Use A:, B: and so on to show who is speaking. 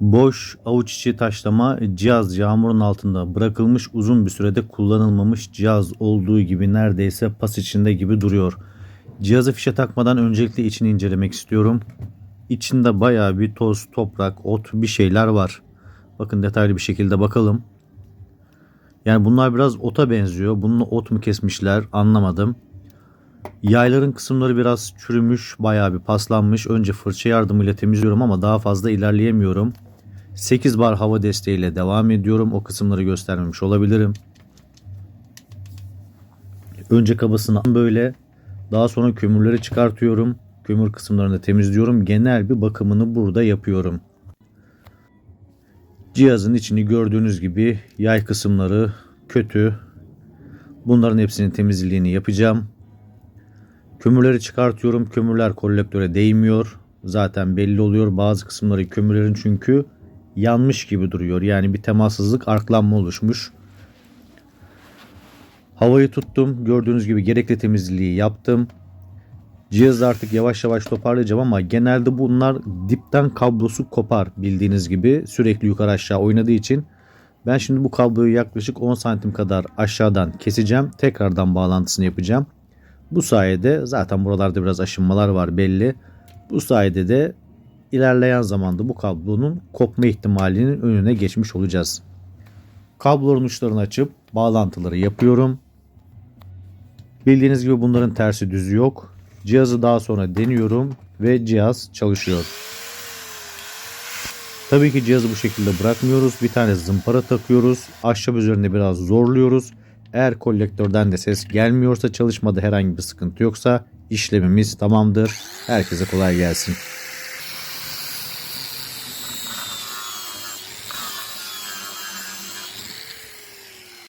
A: Boş avuç içi taşlama cihaz yağmurun altında bırakılmış uzun bir sürede kullanılmamış cihaz olduğu gibi neredeyse pas içinde gibi duruyor. Cihazı fişe takmadan öncelikle içini incelemek istiyorum. İçinde bayağı bir toz, toprak, ot bir şeyler var. Bakın detaylı bir şekilde bakalım. Yani bunlar biraz ota benziyor. Bununla ot mu kesmişler anlamadım. Yayların kısımları biraz çürümüş, bayağı bir paslanmış. Önce fırça yardımıyla temizliyorum ama daha fazla ilerleyemiyorum. 8 bar hava desteğiyle devam ediyorum. O kısımları göstermemiş olabilirim. Önce kabasını böyle daha sonra kömürleri çıkartıyorum. Kömür kısımlarını temizliyorum. Genel bir bakımını burada yapıyorum. Cihazın içini gördüğünüz gibi yay kısımları kötü. Bunların hepsinin temizliğini yapacağım. Kömürleri çıkartıyorum. Kömürler kolektöre değmiyor. Zaten belli oluyor. Bazı kısımları kömürlerin çünkü yanmış gibi duruyor. Yani bir temassızlık arklanma oluşmuş. Havayı tuttum. Gördüğünüz gibi gerekli temizliği yaptım. Cihazı artık yavaş yavaş toparlayacağım ama genelde bunlar dipten kablosu kopar bildiğiniz gibi sürekli yukarı aşağı oynadığı için ben şimdi bu kabloyu yaklaşık 10 santim kadar aşağıdan keseceğim. Tekrardan bağlantısını yapacağım. Bu sayede zaten buralarda biraz aşınmalar var belli. Bu sayede de ilerleyen zamanda bu kablonun kopma ihtimalinin önüne geçmiş olacağız. Kabloların uçlarını açıp bağlantıları yapıyorum. Bildiğiniz gibi bunların tersi düzü yok. Cihazı daha sonra deniyorum ve cihaz çalışıyor. Tabii ki cihazı bu şekilde bırakmıyoruz. Bir tane zımpara takıyoruz. Ahşap üzerinde biraz zorluyoruz. Eğer kolektörden de ses gelmiyorsa çalışmada herhangi bir sıkıntı yoksa işlemimiz tamamdır. Herkese kolay gelsin.